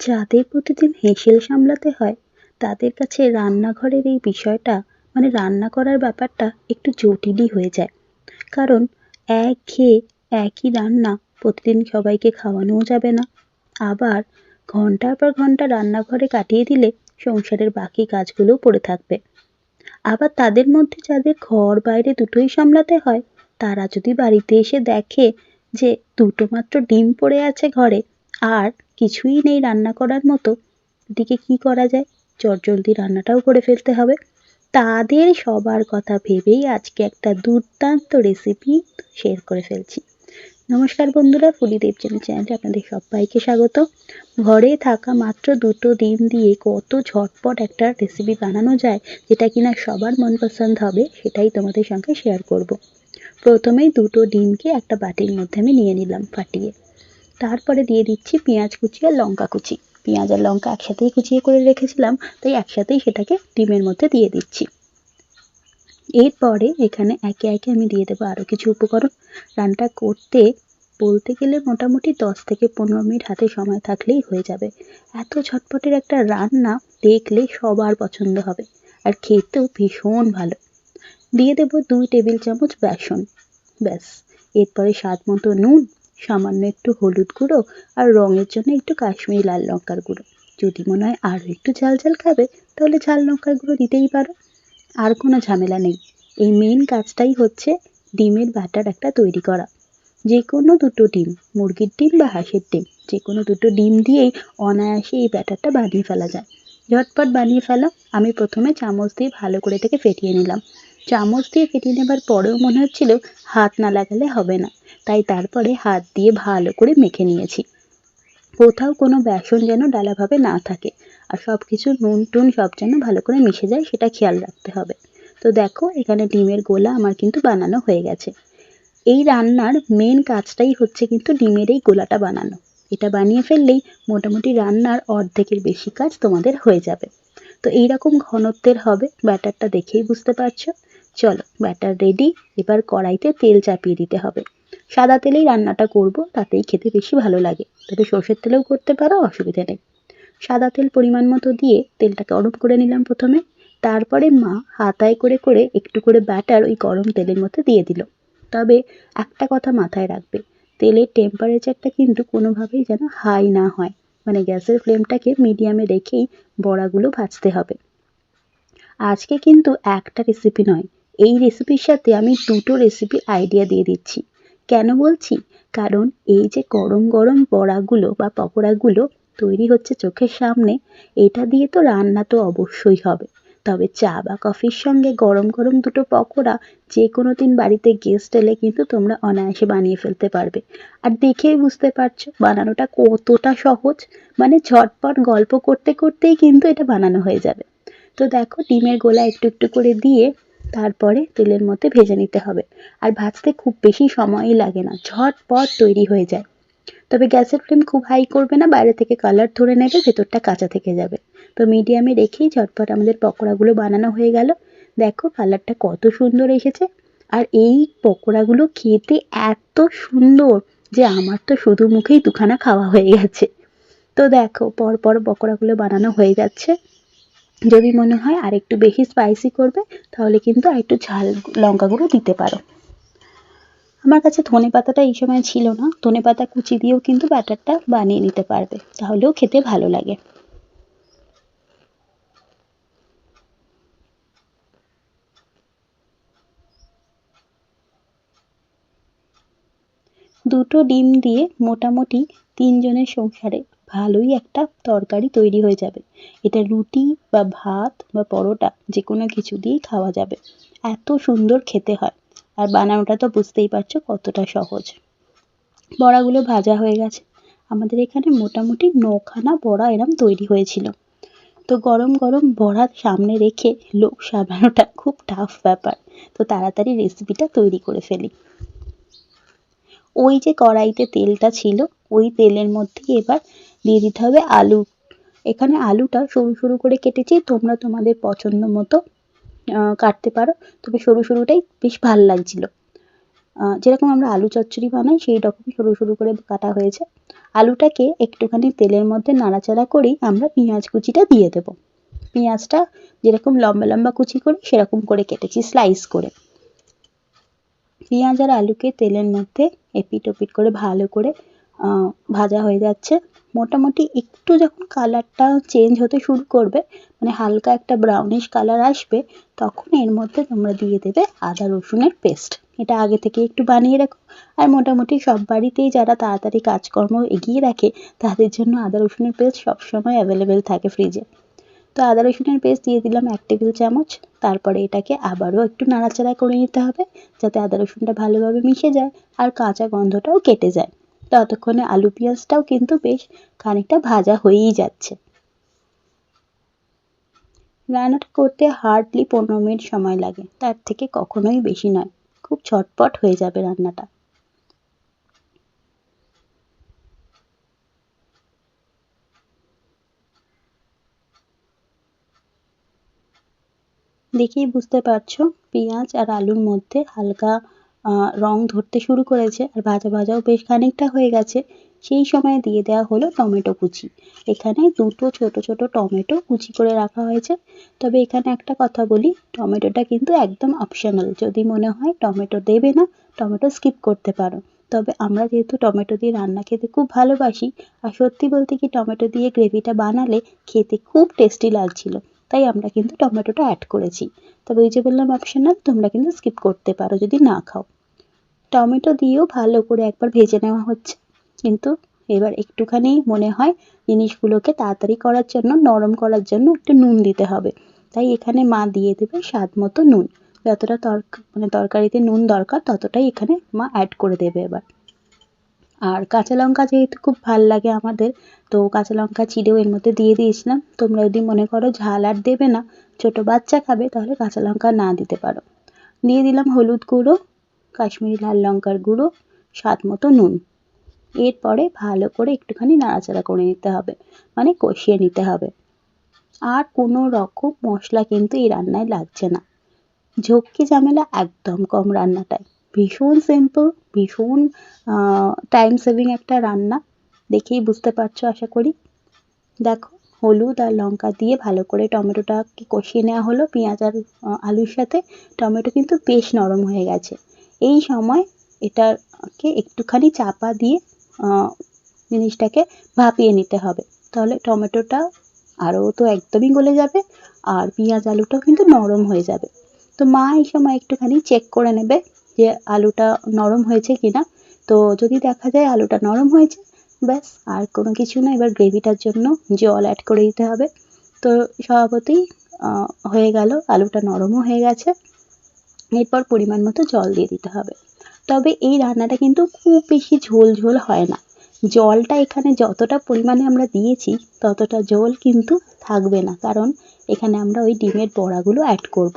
যাদের প্রতিদিন হেঁসেল সামলাতে হয়, তাদের কাছে রান্নাঘরের এই বিষয়টা মানে রান্না করার ব্যাপারটা একটু জটিলই হয়ে যায়। কারণ একঘেয়ে একই রান্না প্রতিদিন সবাইকে খাওয়ানোও যাবে না। আবার ঘণ্টার পর ঘণ্টা রান্নাঘরে কাটিয়ে দিলে সংসারের বাকি কাজগুলোও পড়ে থাকবে। আবার তাদের মধ্যে যাদের ঘর বাইরে দুটোই সামলাতে হয়, তারা যদি বাড়িতে এসে দেখে যে দুটো মাত্র ডিম পড়ে আছে ঘরে, আর কিছুই নেই রান্না করার মতো। এদিকে কি করা যায়? চটজলদি রান্নাটাও করে ফেলতে হবে। তাদের সবার কথা ভেবেই আজকে একটা দুর্দান্ত রেসিপি শেয়ার করে ফেলছি। নমস্কার বন্ধুরা ফুলি দেব চ্যানেলে আপনাদের সবাইকে স্বাগত। ঘরে থাকা মাত্র দুটো ডিম দিয়ে কত ঝটপট একটা রেসিপি বানানো যায়, যেটা কিনা সবার মন পছন্দ হবে, সেটাই তোমাদের সঙ্গে শেয়ার করব। প্রথমেই দুটো ডিমকে একটা বাটির মধ্যে আমি নিয়ে নিলাম ফাটিয়ে। তারপরে দিয়ে দিচ্ছি পেঁয়াজ কুচি আর লঙ্কা কুচি। পেঁয়াজ আর লঙ্কা একসাথেই কুচিয়ে করে রেখেছিলাম, তাই একসাথেই সেটাকে ডিমের মধ্যে দিয়ে দিচ্ছি। এরপরে এখানে একে একে আমি দিয়ে দেবো আরও কিছু উপকরণ। রান্নাটা করতে, বলতে গেলে মোটামুটি দশ থেকে পনেরো মিনিট হাতে সময় থাকলেই হয়ে যাবে। এত ঝটপটের একটা রান্না দেখলে সবার পছন্দ হবে আর খেতেও ভীষণ ভালো। দিয়ে দেবো দুই টেবিল চামচ বেসন। ব্যাস, এরপরে স্বাদ মতো নুন সামান্য একটু হলুদ গুঁড়ো আর রঙের জন্য একটু কাশ্মীরি লাল লঙ্কার গুঁড়ো। যদি মনে হয় আরও একটু ঝাল ঝাল খাবে, তাহলে ঝাল লঙ্কার গুঁড়ো দিতেই পারো। আর কোনো ঝামেলা নেই। এই মেন কাজটাই হচ্ছে ডিমের ব্যাটার একটা তৈরি করা। যে কোনো দুটো ডিম, মুরগির ডিম বা হাঁসের ডিম যে কোনো দুটো ডিম দিয়েই অনায়াসে এই ব্যাটারটা বানিয়ে ফেলা যায়। ঝটপট বানিয়ে ফেলা। আমি প্রথমে চামচ দিয়ে ভালো করে এটাকে ফেটিয়ে নিলাম। চামচ দিয়ে ফেটিয়ে নেবার পরেও মনে হচ্ছিল হাত না লাগালে হবে না। তাই তারপরে হাত দিয়ে ভালো করে মেখে নিয়েছি। কোথাও কোনো বেসন যেন ডালাভাবে না থাকে আর সব কিছু নুন টুন সব যেন ভালো করে মিশে যায়, সেটা খেয়াল রাখতে হবে। তো দেখো, এখানে ডিমের গোলা আমার কিন্তু বানানো হয়ে গেছে। এই রান্নার মেন কাজটাই হচ্ছে কিন্তু ডিমের এই গোলাটা বানানো। এটা বানিয়ে ফেললেই মোটামুটি রান্নার অর্ধেকের বেশি কাজ তোমাদের হয়ে যাবে। তো এই রকম ঘনত্বের হবে, ব্যাটারটা দেখেই বুঝতে পারছ। চলো, ব্যাটার রেডি এবার কড়াইতে তেল চাপিয়ে দিতে হবে। সাদা তেলেই রান্নাটা করব, তাতেই খেতে বেশি ভালো লাগে। তবে সর্ষের তেলেও করতে পারো, অসুবিধা নেই। সাদা তেল পরিমাণ মতো দিয়ে তেলটাকে গরম করে নিলাম প্রথমে। তারপরে মা হাতায় করে করে একটু করে ব্যাটার ওই গরম তেলের মধ্যে দিয়ে দিল। তবে একটা কথা মাথায় রাখবে, তেলের টেম্পারেচারটা কিন্তু কোনোভাবেই যেন হাই না হয়। মানে গ্যাসের ফ্লেমটাকে মিডিয়ামে রেখেই বড়াগুলো ভাজতে হবে। আজকে কিন্তু একটা রেসিপি নয়, এই রেসিপির সাথে আমি দুটো রেসিপি আইডিয়া দিয়ে দিচ্ছি। কেন বলছি? কারণ এই যে গরম গরম বড়াগুলো বা পকোড়াগুলো তৈরি হচ্ছে চোখের সামনে, এটা দিয়ে তো রান্না তো অবশ্যই হবে। তবে চা বা কফির সঙ্গে গরম গরম দুটো পকোড়া যে কোনো দিন বাড়িতে গেস্ট এলে কিন্তু তোমরা অনায়াসে বানিয়ে ফেলতে পারবে। আর দেখেই বুঝতে পারছ, বানানোটা কতটা সহজ। মানে ঝটপট গল্প করতে করতেই কিন্তু এটা বানানো হয়ে যাবে। তো দেখো, ডিমের গোলা একটু একটু করে দিয়ে তারপরে তেলের মধ্যে ভেজে নিতে হবে। আর ভাজতে খুব বেশি সময়ই লাগে না, ঝটপট তৈরি হয়ে যায়। তবে গ্যাসের ফ্লেম খুব হাই করবে না, বাইরে থেকে কালার ধরে নেবে, ভেতরটা কাঁচা থেকে যাবে। তো মিডিয়ামে রেখেই ঝটপট আমাদের পকোড়াগুলো বানানো হয়ে গেল। দেখো কালারটা কত সুন্দর এসেছে। আর এই পকোড়াগুলো খেতে এত সুন্দর যে আমার তো শুধু মুখেই দুখানা খাওয়া হয়ে গেছে। তো দেখো পরপর পর পকোড়াগুলো বানানো হয়ে যাচ্ছে। যদি মনে হয় আর একটু বেশি স্পাইসি করবে, তাহলে কিন্তু আর একটু ঝাল লঙ্কা গুঁড়ো দিতে পারো। আমার কাছে ধনে পাতাটা এই সময় ছিল না, ধনে পাতা কুচি দিয়েও কিন্তু ব্যাটারটা বানিয়ে নিতে পারবে, তাহলেও খেতে ভালো লাগে। দুটো ডিম দিয়ে মোটামুটি তিনজনের সংসারে ভালোই একটা তরকারি তৈরি হয়ে যাবে। এটা রুটি বা ভাত বা পরোটা যে কোনো কিছু দিয়েই খাওয়া যাবে। এত সুন্দর খেতে হয়। আর বানানোটা তো বুঝতেই পারছ কতটা সহজ। বড়াগুলো ভাজা হয়ে গেছে। আমাদের এখানে মোটামুটি নখানা বড়া এরম তৈরি হয়েছিল। তো গরম গরম বড়া সামনে রেখে লোক সামলানোটা খুব টাফ ব্যাপার। তো তাড়াতাড়ি রেসিপিটা তৈরি করে ফেলি। ওই যে কড়াইতে তেলটা ছিল, ওই তেলের মধ্যে এবার দিয়ে দিতে হবে আলু। এখানে আলুটা সরু সরু করে কেটেছি, তোমরা তোমাদের পছন্দ মতো কাটতে পারো। তবে সরু সরুটাই বেশ ভালো লাগছিল। যেরকম আমরা আলু চচ্চড়ি বানাই, সেই রকম সরু সরু করে কাটা হয়েছে। আলুটাকে একটুখানি তেলের মধ্যে নাড়াচাড়া করেই আমরা পেঁয়াজ কুচিটা দিয়ে দেবো। পেঁয়াজটা যেরকম লম্বা লম্বা কুচি করি, সেরকম করে কেটেছি, স্লাইস করে। পেঁয়াজ আর আলুকে তেলের মধ্যে এপিট ওপিট করে ভালো করে ভাজা হয়ে যাচ্ছে। মোটামুটি একটু যখন কালারটা চেঞ্জ হতে শুরু করবে মানে হালকা একটা ব্রাউনিশ কালার আসবে, তখন এর মধ্যে তোমরা দিয়ে দেবে আদা রসুনের পেস্ট এটা আগে থেকে একটু বানিয়ে রাখো। আর মোটামুটি সব বাড়িতেই যারা তাড়াতাড়ি কাজকর্ম এগিয়ে রাখে, তাদের জন্য আদা রসুনের পেস্ট সবসময় অ্যাভেলেবেল থাকে ফ্রিজে তো আদা রসুনের পেস্ট দিয়ে দিলাম এক টেবিল চামচ। তারপরে এটাকে আবারও একটু নাড়াচাড়া করে নিতে হবে, যাতে আদা রসুনটা ভালোভাবে মিশে যায় আর কাঁচা গন্ধটাও কেটে যায়। ততক্ষণে আলু পেঁয়াজটাও কিন্তু বেশ খানিকটা ভাজা হয়েই যাচ্ছে। রান্নাটা করতে হার্ডলি পনেরো মিনিট সময় লাগে, তার থেকে কখনোই বেশি নয়, খুব ঝটপট হয়ে যাবে রান্নাটা। দেখেই বুঝতে পারছ, পেঁয়াজ আর আলুর মধ্যে হালকা রং ধরতে শুরু করেছে। আর ভাজা ভাজাও বেশ খানিকটা হয়ে গেছে। সেই সময় দিয়ে দেওয়া হলো টমেটো কুচি। এখানে দুটো ছোট ছোট টমেটো কুচি করে রাখা হয়েছে। তবে এখানে একটা কথা বলি, টমেটোটা কিন্তু একদম অপশনাল যদি মনে হয় টমেটো দেবে না, টমেটো স্কিপ করতে পারো। তবে আমরা যেহেতু টমেটো দিয়ে রান্না খেতে খুব ভালোবাসি, আর সত্যি বলতে কি টমেটো দিয়ে গ্রেভিটা বানালে খেতে খুব টেস্টি লাগছিল। তাই আমরা কিন্তু টমেটোটা অ্যাড করেছি। তবে ওই যে বললাম অপশনাল তোমরা কিন্তু স্কিপ করতে পারো যদি না খাও। টমেটো দিয়েও ভালো করে একবার ভেজে নেওয়া হচ্ছে। কিন্তু এবার একটুখানি মনে হয় জিনিসগুলোকে তাড়াতাড়ি করার জন্য, নরম করার জন্য একটু নুন দিতে হবে। তাই এখানে মা দিয়ে দেবে স্বাদ মতো নুন। যতটা তরক মানে তরকারিতে নুন দরকার, ততটাই এখানে মা অ্যাড করে দেবে এবার। আর কাঁচা লঙ্কা যেহেতু খুব ভালো লাগে আমাদের, তো কাঁচা লঙ্কা চিড়েও এর মধ্যে দিয়ে দিয়েছিলাম। তোমরা যদি মনে করো ঝাল আর দেবে না, ছোট বাচ্চা খাবে, তাহলে কাঁচা লঙ্কা না দিতে পারো। দিয়ে দিলাম হলুদ গুঁড়ো, কাশ্মীরি লাল লঙ্কার গুঁড়ো, স্বাদ মতো নুন। এরপরে ভালো করে একটুখানি নাড়াচাড়া করে নিতে হবে মানে কষিয়ে নিতে হবে। আর কোনো রকম মশলা কিন্তু এই রান্নায় লাগছে না। ঝক্কি ঝামেলা একদম কম রান্নাটায়। ভীষণ সিম্পল ভীষণ টাইম সেভিং একটা রান্না। দেখেই বুঝতে পারছ আশা করি। দেখো, হলুদ আর লঙ্কা দিয়ে ভালো করে টমেটোটাকে কষিয়ে নেওয়া হলো। পেঁয়াজ আর আলুর সাথে টমেটো কিন্তু বেশ নরম হয়ে গেছে। এই সময় এটাকে একটুখানি চাপা দিয়ে জিনিসটাকে ভাপিয়ে নিতে হবে। তাহলে টমেটোটা আরও তো একদমই গলে যাবে আর পেঁয়াজ আলুটাও কিন্তু নরম হয়ে যাবে। তো মা এই সময় একটুখানি চেক করে নেবে। যে আলুটা নরম হয়েছে কিনা। তো যদি দেখা যায় আলুটা নরম হয়েছে, ব্যাস, আর কোনো কিছু না, এবার গ্রেভিটার জন্য জল অ্যাড করে দিতে হবে। তো স্বভাবতই হয়ে গেল, আলুটা নরমও হয়ে গেছে। এরপর পরিমাণ মতো জল দিয়ে দিতে হবে। তবে এই রান্নাটা কিন্তু খুব বেশি ঝোল ঝোল হয় না। জলটা এখানে যতটা পরিমাণে আমরা দিয়েছি, ততটা জল কিন্তু থাকবে না। কারণ এখানে আমরা ওই ডিমের বড়াগুলো অ্যাড করব।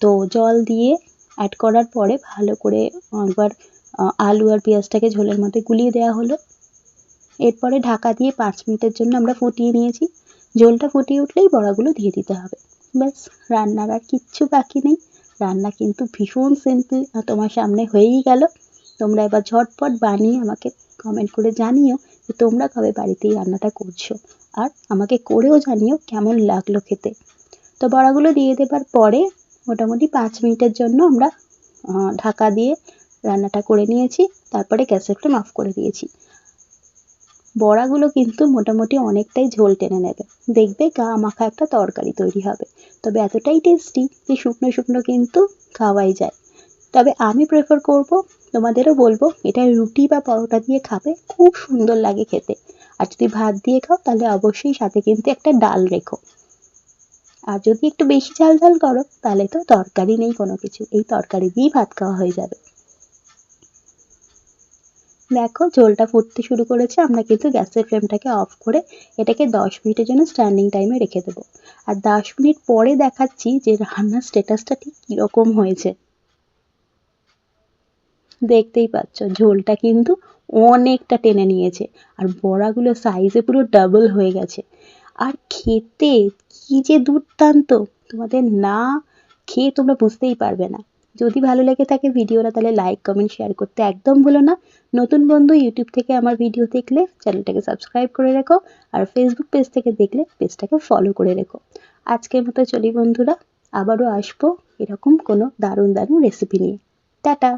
তো জল দিয়ে অ্যাড করার পরে ভালো করে একবার আলু আর পেঁয়াজটাকে ঝোলের মধ্যে গুলিয়ে দেওয়া হলো। এরপরে ঢাকা দিয়ে পাঁচ মিনিটের জন্য আমরা ফুটিয়ে নিয়েছি। ঝোলটা ফুটিয়ে উঠলেই বড়াগুলো দিয়ে দিতে হবে। ব্যাস, রান্নার আর কিচ্ছু বাকি নেই। রান্না কিন্তু ভীষণ সিম্পল আর তোমার সামনে হয়েই গেল। তোমরা এবার ঝটপট বানিয়ে আমাকে কমেন্ট করে জানিও যে তোমরা কবে বাড়িতেই রান্নাটা করছ, আর আমাকে করেও জানিও কেমন লাগল খেতে। তো বড়াগুলো দিয়ে দেবার পরে মোটামুটি পাঁচ মিনিটের জন্য আমরা ঢাকা দিয়ে রান্নাটা করে নিয়েছি। তারপরে গ্যাসের ফ্লেম অফ করে দিয়েছি। বড়াগুলো কিন্তু মোটামুটি অনেকটাই ঝোল টেনে নেবে। দেখবে গা মাখা একটা তরকারি তৈরি হবে। তবে এতটাই টেস্টি যে শুকনো শুকনো কিন্তু খাওয়াই যায়। তবে আমি প্রেফার করব, তোমাদেরও বলব, এটা রুটি বা পরোটা দিয়ে খাবে, খুব সুন্দর লাগে খেতে। আর যদি ভাত দিয়ে খাও, তাহলে অবশ্যই সাথে কিন্তু একটা ডাল রেখো। আর যদি একটু বেশি ঝাল ঝাল করো, তাহলে তো তরকারি নেই কোনো কিছু। এই তরকারি দিয়েই ভাত খাওয়া হয়ে যাবে। দেখো, ঝোলটা ফুটতে শুরু করেছে। আমরা কিন্তু গ্যাসের ফ্লেমটাকে অফ করে এটাকে দশ মিনিটের জন্য স্ট্যান্ডিং টাইমে রেখে দেবো। আর দশ মিনিট পরে দেখাচ্ছি যে রান্নার স্ট্যাটাসটা ঠিক কীরকম হয়েছে। দেখতেই পাচ্ছ, ঝোলটা কিন্তু অনেকটা টেনে নিয়েছে। আর বড়াগুলো সাইজে পুরো ডাবল হয়ে গেছে। আর খেতে কি যে দুর্দান্ত। তোমাদের না খেয়ে তোমরা বুঝতেই পারবে না। যদি ভালো লেগে থাকে ভিডিওটা, তাহলে লাইক কমেন্ট শেয়ার করতে একদম ভুলো না। নতুন বন্ধু ইউটিউব থেকে আমার ভিডিও দেখলে চ্যানেলটাকে সাবস্ক্রাইব করে রেখো আর ফেসবুক পেজ থেকে দেখলে পেজটাকে ফলো করে রেখো। আজকের মতো চলি বন্ধুরা, আবারও আসব এরকম কোনো দারুণ দারুণ রেসিপি নিয়ে। টাটা!